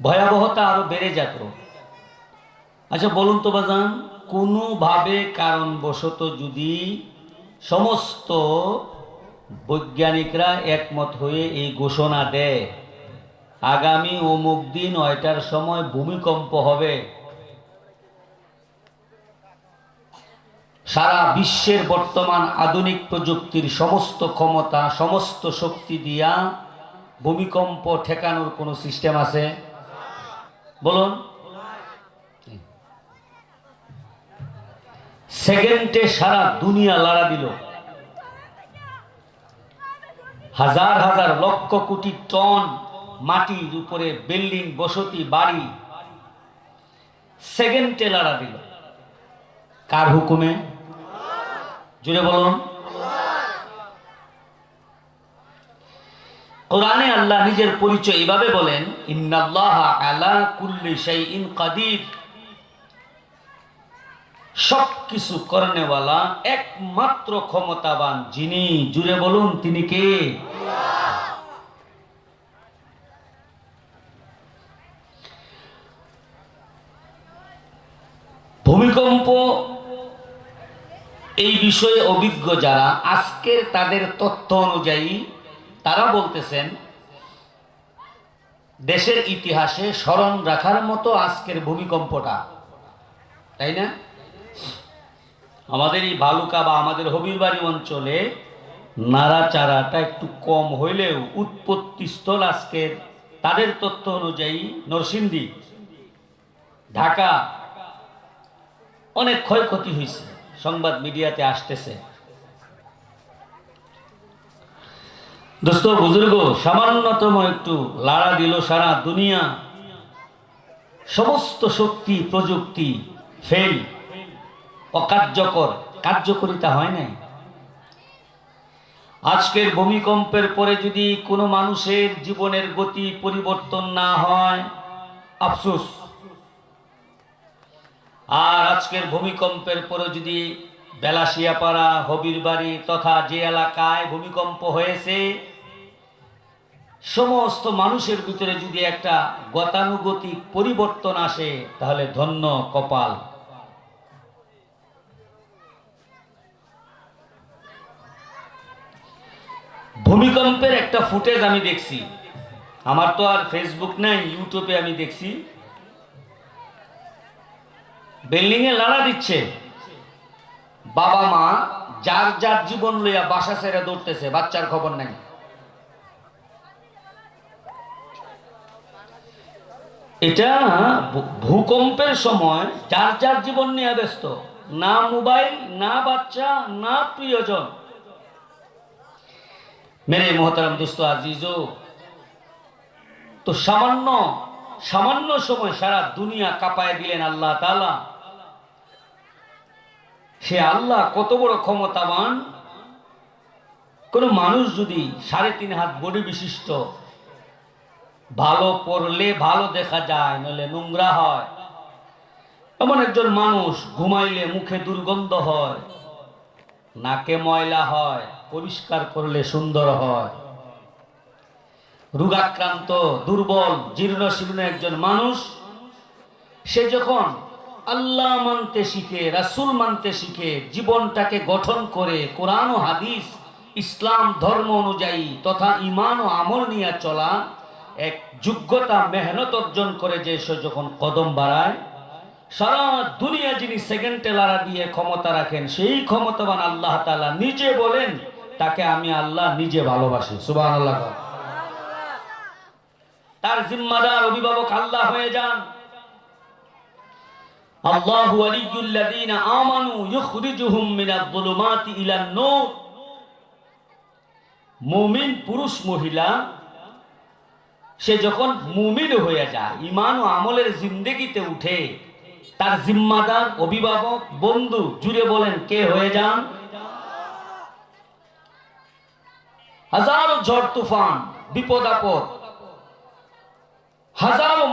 ভয়াবহতা আরও বেড়ে যেত আচ্ছা বলুন তো বাজান, কোনোভাবে কারণবশত যদি সমস্ত বৈজ্ঞানিকরা একমত হয়ে এই ঘোষণা দেয়, আগামী অমুক দিন নয়টার সময় ভূমিকম্প হবে। সারা বিশ্বের বর্তমান আধুনিক প্রযুক্তির সমস্ত ক্ষমতা, সমস্ত শক্তি দিয়া ভূমিকম্প ঠেকানোর কোনো সিস্টেম আছে? বলুন। সেকেন্ডে সারা দুনিয়া লাড়া দিল। হাজার হাজার লক্ষ কোটি টন মাটির উপরে বিল্ডিং, বসতি, বাড়ি সেকেন্ডে লাড়া দিল। কার হুকুমে? জুড়ে বলুন। কোরআনে আল্লাহ নিজের পরিচয় এভাবে বলেন সব কিছু করনেওয়ালা একমাত্র ক্ষমতাবান যিনি, জুড়ে বলুন তিনি কে? ভূমিকম্প, এই বিষয়ে অভিজ্ঞ যারা, আজকের তাদের তথ্য অনুযায়ী তারা বলতেছেন, দেশের ইতিহাসে স্মরণ রাখার মতো আজকের ভূমিকম্পটা, তাই না? আমাদের এই বালুকা বা আমাদের হবিরবাড়ি অঞ্চলে নাড়াচাড়াটা একটু কম হইলেও উৎপত্তি স্থল আজকের তাদের তথ্য অনুযায়ী নরসিংদী, ঢাকা অনেক ক্ষয়ক্ষতি হয়েছে সংবাদ মিডিয়াতে আসতেছে। দোস্ত, বুজুর্গ, সামান্যতম একটু লাড়া দিল সারা দুনিয়া। সমস্ত শক্তি, প্রযুক্তি, ফেল, অকার্যকর, কার্যকরিতা হয় নাই। আজকের ভূমিকম্পের পরে যদি কোনো মানুষের জীবনের গতি পরিবর্তন না হয়, আফসোস। আর আজকের ভূমিকম্পের পরে যদি বেলাসিয়াপাড়া হবির বাড়ি তথা যে এলাকায় ভূমিকম্প হয়েছে সমস্ত মানুষের ভিতরে যদি একটা গতানুগতিক পরিবর্তন আসে, তাহলে ধন্য কপাল। ভূমিকম্পের একটা ফুটেজ আমি দেখছি। আমার তো আর ফেসবুক নাই ইউটিউবে আমি দেখছি। বিল্ডিং এ লাড়া দিচ্ছে। বাবা মা যার যার জীবন লইয়া বাসা ছেড়ে দৌড়তেছে, বাচ্চার খবর নাই। এটা ভূকম্পের সময় যার যার জীবন নিয়ে ব্যস্ত। না মোবাইল, না বাচ্চা, না প্রিয়জন। মেরে মোহতারাম দোস্ত আজিজো তো সামান্য সামান্য সময় সারা দুনিয়া কাঁপায় দিলেন আল্লাহ তালা সে আল্লাহ কত বড় ক্ষমতাবান। কোন মানুষ যদি সাড়ে তিন হাত বডি বিশিষ্ট ভালো পড়লে ভালো দেখা যায় নলে নোংরা হয়। এমন একজন মানুষ ঘুমাইলে মুখে দুর্গন্ধ হয়, নাকে ময়লা হয়, পরিষ্কার করলে সুন্দর হয়। রোগাক্রান্ত, দুর্বল, জীর্ণ, শীর্ণ একজন মানুষ, সে যখন আল্লাহ মানতে শিখে, রাসূল মানতে শিখে, জীবনটাকে গঠন করে, কোরআন ও হাদিস, ইসলাম ধর্ম অনুযায়ী তথা ইমান ও আমল নিয়ে চলা এক যোগ্যতা, মেহনত অর্জন করে যে সে যখন কদম বাড়ায়, সারা দুনিয়া যিনি সেকেন্ডে লাড়া দিয়ে ক্ষমতা রাখেন, সেই ক্ষমতাবান আল্লাহ তাআলা নিজে বলেন, তাকে আমি আল্লাহ নিজে ভালোবাসি। সুবহানাল্লাহ। তার জিম্মাদার অভিভাবক আল্লাহ হয়ে যান। আল্লাহ ওয়ালিয়ুল্লাযীনা আমানু ইখরিজুহুম মিনায-যুলুমাতি ইলান-নূর মুমিন, পুরুষ, মহিলা সে যখন মুমিন হয়ে যায়, ঈমান ও আমলের জিন্দেগিতে উঠে, তার জিম্মাদার অভিভাবক, বন্ধু জুড়ে বলেন, কে হয়ে যান? ঝড় তুফান, বিপদ আপদ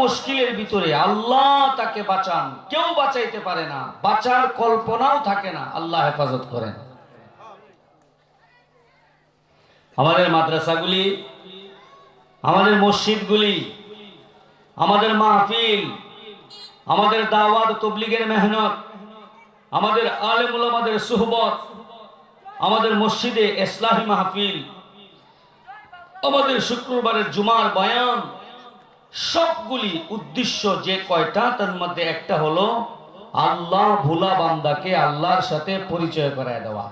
মুশকিলের ভিতরে আল্লাহ তাকে বাঁচান। কেউ বাঁচাইতে পারে না, বাঁচার কল্পনাও থাকে না, আল্লাহ হেফাজত করেন। আমাদের মাদ্রাসাগুলি আমাদের মসজিদগুলি, আমাদের মাহফিল, আমাদের দাওয়াত তবলিগের মেহনত, আমাদের আলেমুল আমাদের সুহবত, আমাদের মসজিদে ইসলাহী মাহফিল, আমাদের শুক্রবারের জুমার বয়ান, সবগুলি উদ্দেশ্য যে কয়টা, তার মধ্যে একটা হলো আল্লাহ ভোলা বান্দাকে আল্লাহর সাথে পরিচয় করায় দেওয়া।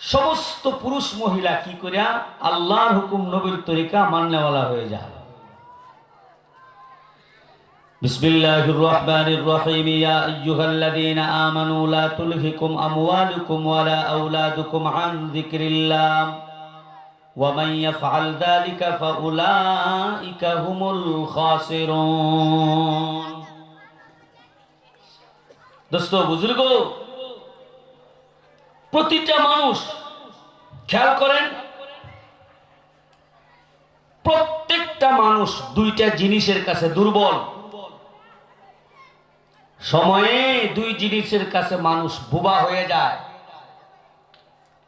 সমস্ত পুরুষ মহিলা কি করিয়া আল্লাহর হুকুম নবীর তরিকা মান্যওয়ালা হয়ে যায় بسم الله الرحمن الرحيم يا أيها الذين آمنوا لا تلهكم أموالكم ولا أولادكم عن ذكر الله ومن يفعل ذلك فأولئك هم الخاسرون দোস্ত বুজুর্গ প্রতিটা মানুষ, খেয়াল করেন, প্রত্যেকটা মানুষ দুইটা জিনিসের কাছে দুর্বল। সময়ে দুই জিনিসের কাছে মানুষ বোবা হয়ে যায়।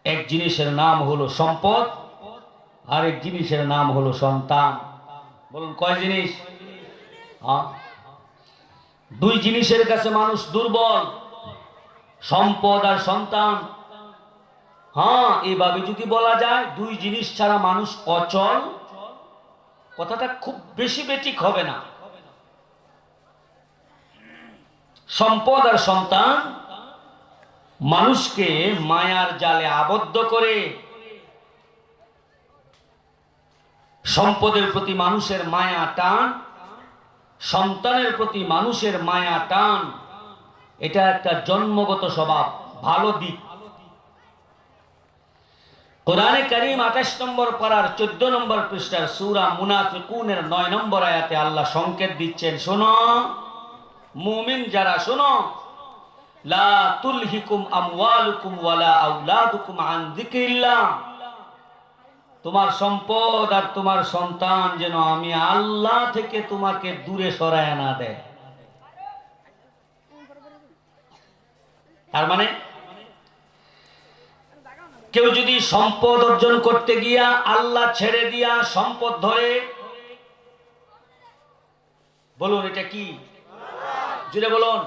এক জিনিসের নাম হলো সম্পদ আর এক জিনিসের নাম হলো সন্তান। বলুন, কয় জিনিস? হ্যাঁ? দুই জিনিসের কাছে মানুষ দুর্বল, সম্পদ আর সন্তান। হ্যাঁ এভাবে যদি বলা যায়, দুই জিনিস ছাড়া মানুষ অচল, কথাটা খুব বেশি বেটিক হবে না। সম্পদ আর সন্তান মানুষকে মায়ার জালে আবদ্ধ করে, সম্পদের প্রতি মানুষের মায়া টান, সন্তানের প্রতি মানুষের মায়া টান, এটা একটা জন্মগত স্বভাব, ভালো দিক। কোরআনে করিম আঠাশ নম্বর পাড়ার চোদ্দ নম্বর পৃষ্ঠার সুরা মুনাফিকুনের নয় নম্বর আয়াতে আল্লাহ সংকেত দিচ্ছেন, শোনো। মুমিন যারা, শোনো। লা তুলহিকুম আমওয়ালুকুম ওয়ালা আউলাদুকুম আন যিকরিল্লাহ। তোমার সম্পদ আর তোমার সন্তান যেন আমি আল্লাহ থেকে তোমাকে দূরে সরায় না দেয়। তার মানে কেউ যদি সম্পদ অর্জন করতে গিয়া আল্লাহ ছেড়ে দিয়া সম্পদ ধরে, বলুন এটা কি? জুড়ে বলুন।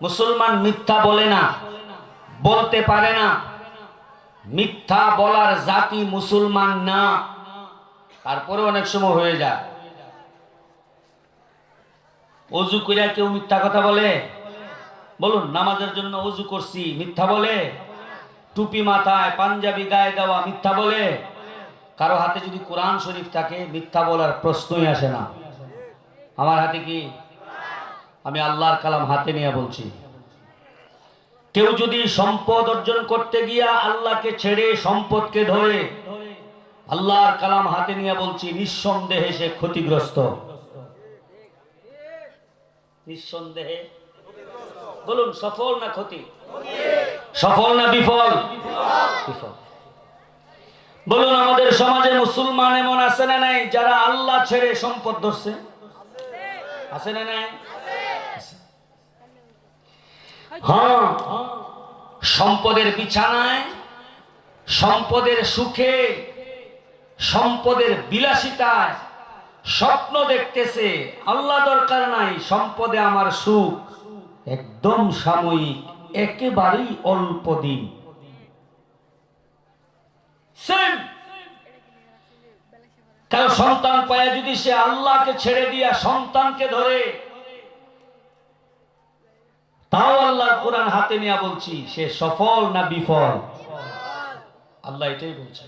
মুসলমান মিথ্যা বলে না, বলতে পারে না। মিথ্যা বলার জাতি মুসলমান না। তারপরে অনেক সময় হয়ে যায়। অজু করিয়া কেউ মিথ্যা কথা বলে? বলুন, নামাজের জন্য অজু করছি, মিথ্যা বলে? টুপি মাথায় পাঞ্জাবি গায়ে দেওয়া মিথ্যা বলে? কারও হাতে যদি কোরআন শরীফ থাকে, মিথ্যা বলার প্রশ্নই আসে না। আমার হাতে কি? আমি আল্লাহর কালাম হাতে নিয়ে বলছি। কেউ যদি সম্পদ অর্জন করতে গিয়া আল্লাহকে ছেড়ে সম্পদকে ধরে, আল্লাহর কালাম হাতে নিয়ে বলছি, নিঃসন্দেহে সে ক্ষতিগ্রস্ত। নিঃসন্দেহে? বলুন, সফল না ক্ষতি? সফল না বিফল? বলুন, আমাদের সমাজে মুসলমান এমন আছে না নাই যারা আল্লাহ ছেড়ে সম্পদ ধরছে? আছে না নাই? হ্যাঁ সম্পদের বিছানায়, সম্পদের সুখে, সম্পদের বিলাসিতায় স্বপ্ন দেখতেছে, আল্লাহ দরকার নাই, সম্পদে আমার সুখ একদম সাময়িক। একেবারেই অল্প দিন. কারও সন্তান পায় যদি সে আল্লাহকে ছেড়ে দিয়া সন্তানকে ধরে, তাও আল্লাহ কোরআন হাতে নিয়ে বলছি, সে সফল না বিফল? আল্লাহ এটাই বলছে।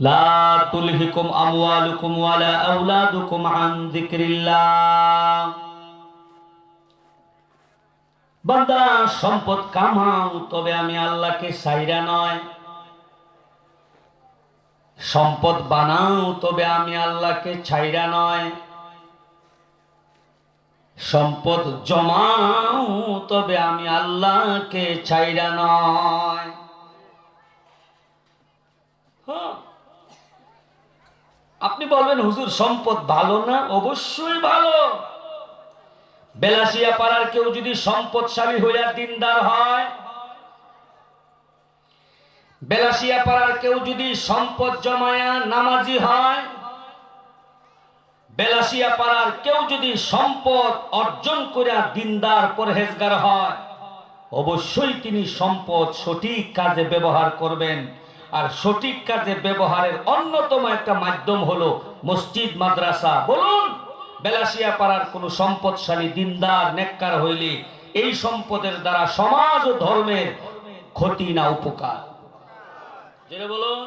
লা তুলহিকুম আমওয়ালুকুম ওয়ালা আওলাদুকুম আন যিকরিল্লাহ। বান্দা সম্পদ কামাও, তবে আমি আল্লাহকে সাইরা নয়। সম্পদ বানাও, তবে আমি আল্লাহকে ছাইরা নয়। সম্পদ জমাও, তবে আমি আল্লাহকে ছাইরা নয়। হ্যাঁ। আপনি বলবেন, হুজুর, সম্পদ ভালো না? অবশ্যই ভালো। বেলাসিয়া পাড়ার কেউ যদি সম্পদশালী হইয়া দিনদার হয় বেলাসিয়া পাড়ার কেউ যদি সম্পদ জমায়া নামাজি হয় বেলাসিয়া পাড়ার কেউ যদি সম্পদ অর্জন করে দিনদার পরহেজগার হয়, অবশ্যই তিনি সম্পদ সঠিক কাজে ব্যবহার করবেন। আর সঠিক কাজে ব্যবহারের অন্যতম একটা মাধ্যম হলো মসজিদ, মাদ্রাসা। বলুন! বেলাসিয়া পাড়ার কোনো সম্পদশালী দিনদার, নেককার হইলে এই সম্পদের দ্বারা সমাজ ও ধর্মের ক্ষতি না, উপকার। বলুন।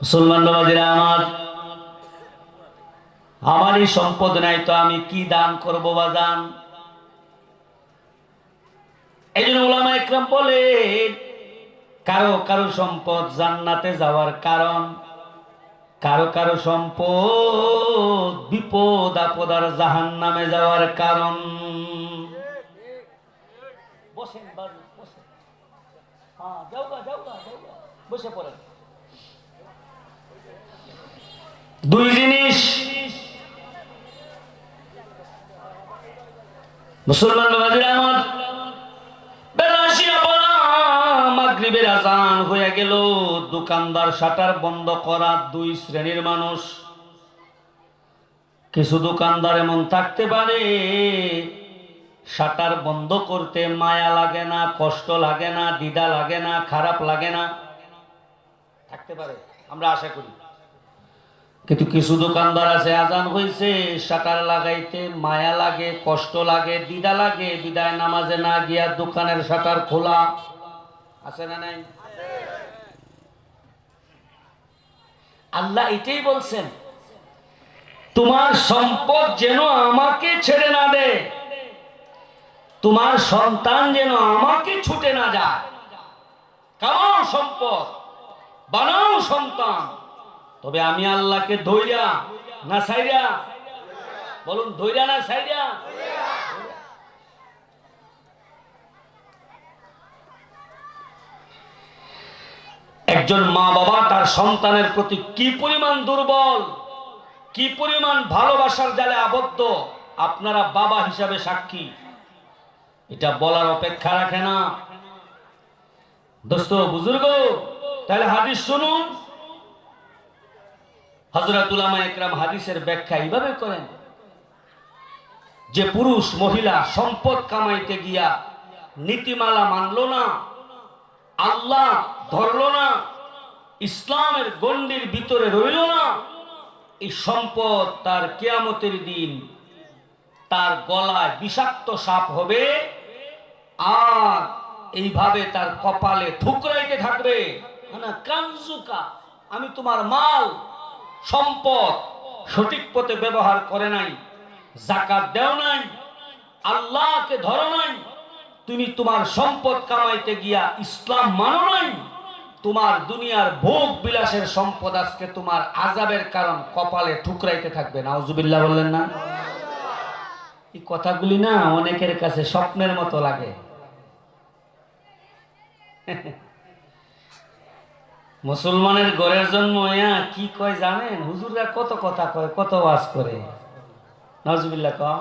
মুসলমান আমার আমারই সম্পদ নাই তো আমি কি দান করব বাজান? এই জন্য ওলামা একরাম বলে কারও কারও সম্পদ জান্নাতে যাওয়ার কারণ কারও কারও সম্পদ বিপদ আপদ আর জাহান নামে যাওয়ার কারণ। হ্যাঁ, দুই জিনিস। মুসলমান বাবাজিরা আমার মাগরিবের আজান হয়ে গেল, দোকানদার শাটার বন্ধ করা দুই শ্রেণির মানুষ। কিছু দোকানদার এমন থাকতে পারে, শাটার বন্ধ করতে মায়া লাগে না, কষ্ট লাগে না, দ্বিধা লাগে না, খারাপ লাগে না। থাকতে পারে, আমরা আশা করি। কিন্তু কিছু দোকানদার আছে, আজান হয়েছে শাটার লাগাইতে মায়া লাগে, কষ্ট লাগে দিদা লাগে, বিদায় নামাজে না গিয়া দোকানের শাটার খোলা। আছে না নাই? আল্লাহ এটাই বলছেন, তোমার সম্পদ যেন আমাকে ছেড়ে না দে, তোমার সন্তান যেন আমাকে ছুটে না যায়। সম্পদ, বানাও সন্তান। তবে আমি আল্লাহকে ধৈর্যা না সাইরা বলুন ধৈর্যা না সাইরা একজন মা বাবা তার সন্তানের প্রতি কি পরিমাণ দুর্বল, কি পরিমাণ ভালোবাসার জালে আবদ্ধ, আপনারা বাবা হিসাবে সাক্ষী। এটা বলার অপেক্ষা রাখে না। দোস্ত, বুজুর্গ, তাহলে হাদিস শুনুন। হজরত উলামা একরাম হাদিসের ব্যাখ্যা এইভাবে করেন। যে পুরুষ, মহিলা সম্পদ কামাইতে গিয়া নীতিমালা মানল না, আল্লাহ ধরল না ইসলামের গণ্ডির ভিতরে রইল না। এই সম্পদ তার কেয়ামতের দিন তার গলায় বিষাক্ত সাপ হবে আর এইভাবে তার কপালে ঠুকরাইতে থাকবে। আমি তোমার মাল, সম্পদ সঠিক পথে ব্যবহার করে নাই, জাকাত দেও নাই, আল্লাহকে ধরো নাই, তুমি তোমার সম্পদ কামাইতে গিয়া ইসলাম মানো নাই। তোমার দুনিয়ার ভোগ বিলাসের সম্পদ আজকে তোমার আজাবের কারণ কপালে ঠুকরাইতে থাকবে। নাউজুবিল্লাহ বললেন না? এই কথাগুলি না অনেকের কাছে স্বপ্নের মতো লাগে। মুসলমানের ঘরের জন্ম কি কয় জানেন? হুজুররা কত কথা কয়, কত ওয়াজ করে। নজবিল্লা কম?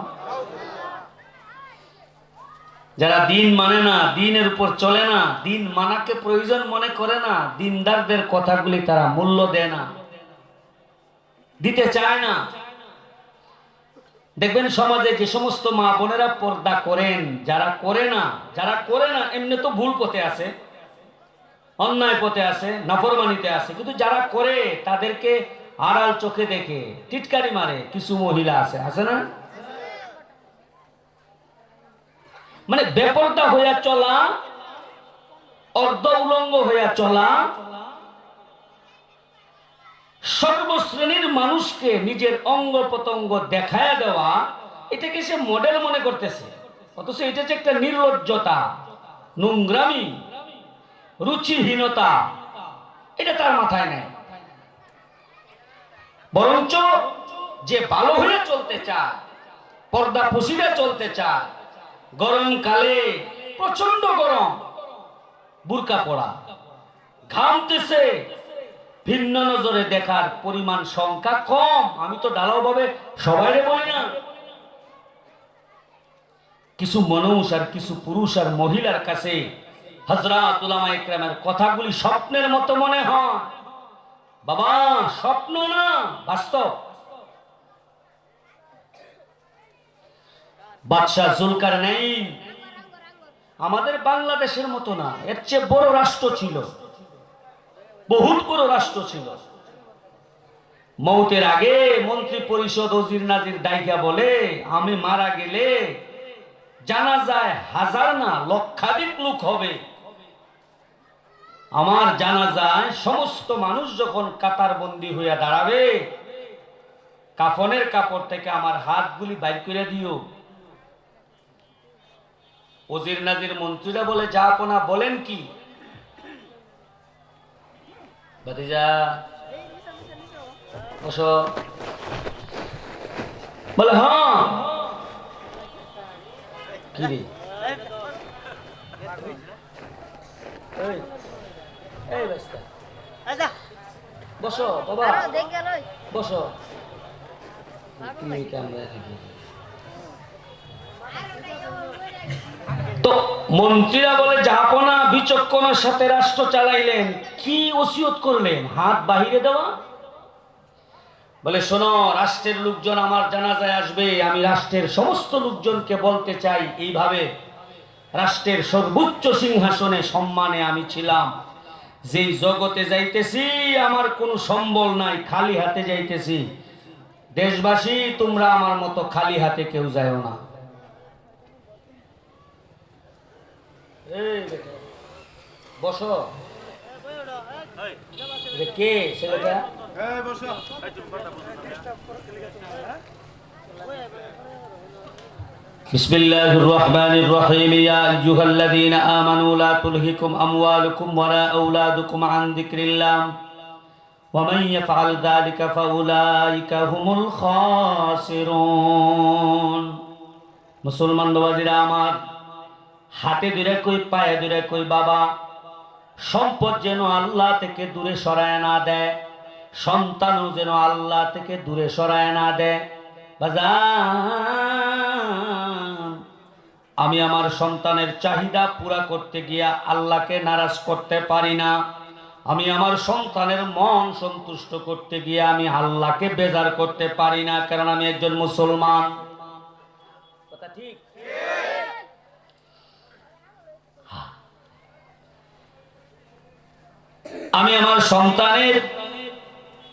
যারা দিন মানে না, দিনের উপর চলে না, দিন মানাকে প্রয়োজন মনে করে না, দিনদারদের কথাগুলি তারা মূল্য দেয় না, দিতে চায় না। দেখবেন সমাজে যে সমস্ত মা বোনেরা পর্দা করেন, যারা করে না, যারা করে না, এমনি তো ভুল পথে আছে, অন্যায় পথে আছে, নফরমানিতে আছে, কিন্তু যারা করে, তাদেরকে আড়াল চোখে দেখে, টিটকারি মারে, কিছু মহিলা আছে আছে না? মানে বেপরদা হইয়া চলা অর্ধ উলঙ্গ হইয়া চলা সর্বশ্রেণীর মানুষকে নিজের অঙ্গ প্রত্যঙ্গ দেখায় দেওয়া এটাকে সে মডেল মনে করতেছে। অথচ এটা যে একটা নির্লজ্জতা নোংরামি রুচিহীনতা এটা তার মাথায় নেই। বরঞ্চ যে ভালো হয়ে চলতে চায় পর্দা পুষিয়ে চলতে চায় গরমকালে প্রচণ্ড গরম। বুরকা পড়া। ঘামতেছে। ভিন্ন নজরে দেখার পরিমাণ সংখ্যা কম। আমি তো ডালাও ভাবে সবাই বলি না। কিছু মানুষ আর কিছু পুরুষ আর মহিলার কাছে হজরত ইকরামের কথাগুলি স্বপ্নের মতো মনে হয়। বাবা, স্বপ্ন না, বাস্তব। বাদশাহ জুলকার নেই। আমাদের বাংলাদেশের মতো না, এর চেয়ে বড় রাষ্ট্র ছিল। বহুত বড় রাষ্ট্র ছিল। মৌতের আগে মন্ত্রী পরিষদ ওজির নাজির দায়িকা বলে, আমি মারা গেলে জানা যায় হাজার না, লক্ষাধিক লোক হবে। আমার জানা যায় সমস্ত মানুষ যখন কাতার বন্দি হইয়া দাঁড়াবে, কাফনের কাপড় থেকে আমার হাতগুলি বাইর করে দিও। ওজির নাজির মন্ত্রীরা বলে যা আপনা বলেন কি? ভাতিজা বলে হ্যাঁ। কি রে? আচ্ছা। বসো বাবা। বসো। ক্যামেরা। তো মন্ত্রীরা বলে, জাহাপনা বিচক্ষণের সাথে রাষ্ট্র চালাইলেন, কি ওসিয়ত করলেন? হাত বাহিরে দেওয়া? বলে, শোনো, রাষ্ট্রের লোকজন আমার জানাজায় আসবে, আমি রাষ্ট্রের সমস্ত লোকজনকে বলতে চাই। এইভাবে রাষ্ট্রের সর্বোচ্চ সিংহাসনে সম্মানে আমি ছিলাম। যেই জগতে যাইতেছি, আমার কোনো সম্বল নাই, খালি হাতে যাইতেছি। দেশবাসী, তোমরা আমার মতো খালি হাতে কেউ যায় না। এই বেটা, বসো এটা কে ছেলেটা بسم الله الرحمن الرحيم يا أيها الذين آمنوا لا تلهكم أموالكم ولا أولادكم عن ذكر الله ومن يفعل ذلك فأولئك هم الخاسرون মুসলমান বাবাজিরা আমার হাতে দূরে কই, পায়ে দূরে কই, বাবা। সম্পদ যেন আল্লাহ থেকে দূরে সরায় না দেয়, সন্তানও যেন আল্লাহ থেকে দূরে সরায় না দেয়। আমি আমার সন্তানের চাহিদা পুরা করতে গিয়া আল্লাহকে নারাজ করতে পারি না। আমি আমার সন্তানের মন সন্তুষ্ট করতে গিয়ে আমি আল্লাহকে বেজার করতে পারি না, কারণ আমি একজন মুসলমান। আমি আমার সন্তানের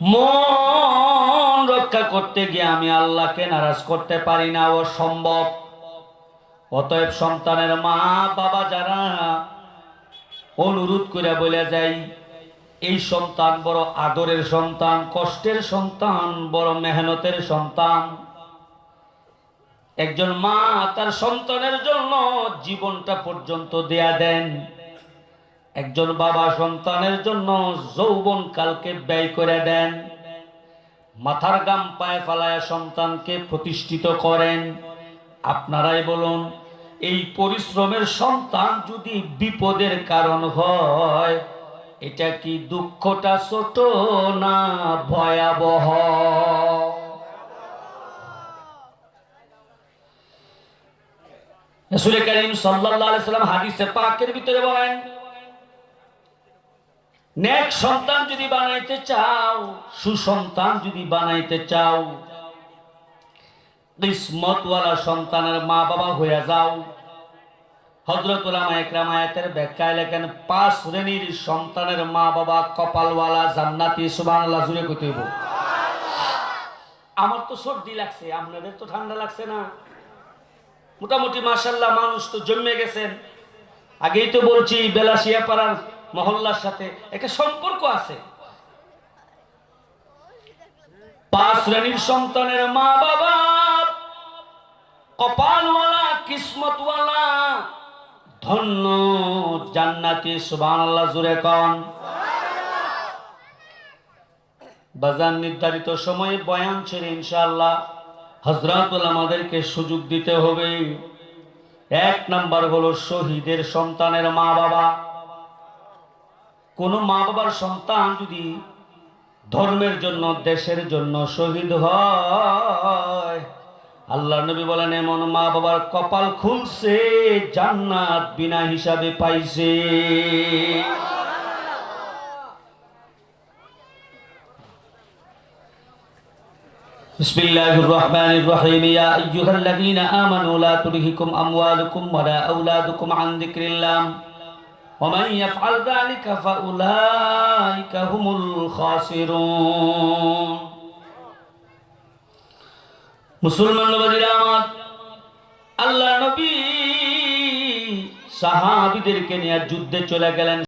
মন রক্ষা করতে গিয়ে আমি আল্লাহকে নারাজ করতে পারি না। ও সম্ভব। অতএব সন্তানের মা, বাবা যারা, অনুরোধ করে বলে যাই, এই সন্তান বড় আদরের সন্তান, কষ্টের সন্তান, বড় মেহনতের সন্তান। একজন মা তার সন্তানের জন্য জীবনটা পর্যন্ত দেয়া দেন। একজন বাবা সন্তানের জন্য যৌবন কালকে ব্যয় করে দেন। মাথার গাম পায়ে ফালায় সন্তানকে প্রতিষ্ঠিত করেন। আপনারাই বলুন, এই পরিশ্রমের সন্তান যদি বিপদের কারণ হয়, এটা কি দুঃখটা ছোট না ভয়াবহ? রসুল করিম আলাইহি সাল্লাম হাদিসে পাকের ভিতরে বলেন নেক সন্তান যদি বানাইতে চাও, সুসন্তান যদি বানাইতে চাও, কিসমতওয়ালা সন্তানের মা বাবা হয়ে যাও। হজরত উলামা একরাম আয়াতের ব্যাখ্যায় লেখেন, পাঁচ শ্রেণির সন্তানের মা বাবা কপালওয়ালা, জান্নাতি কইতেইব আমার তো সর্দি লাগছে, আপনাদের তো ঠান্ডা লাগছে না। মোটামুটি মাশাল্লাহ মানুষ তো জন্মে গেছেন। আগেই তো বলছি বেলাসিয়া পাড়ার মহল্লার সাথে একটা সম্পর্ক আছে। পাঁচ শ্রেণির সন্তানের মা বাবা কপালওয়ালা, কিসমতওয়ালা, ধন্য, জান্নাতি, সুবহানাল্লাহ জুড়ে কন। বাজার নির্ধারিত সময়ে বয়ান ছেড়ে ইনশাআল্লাহ হজরতুল আমাদেরকে সুযোগ দিতে হবে। এক নাম্বার হলো শহীদের সন্তানের মা বাবা কোন মা বাবার সন্তান যদি ধর্মের জন্য দেশের জন্য শহীদ হয় আল্লাহ নবী বলেন এমন মা বাবার কপাল খুলছে জান্নাত বিনা হিসাবে পাইছে بسم الله الرحمن الرحيم يا أيها الذين آمنوا لا تلهكم أموالكم ولا أولادكم عن ذكر الله ومن يفعل ذلك فأولئك هم الخاسرون মুসলমান নবীরা আমার আল্লাহ নবী সাহাবিদেরকে নিয়ে যুদ্ধে চলে গেলেন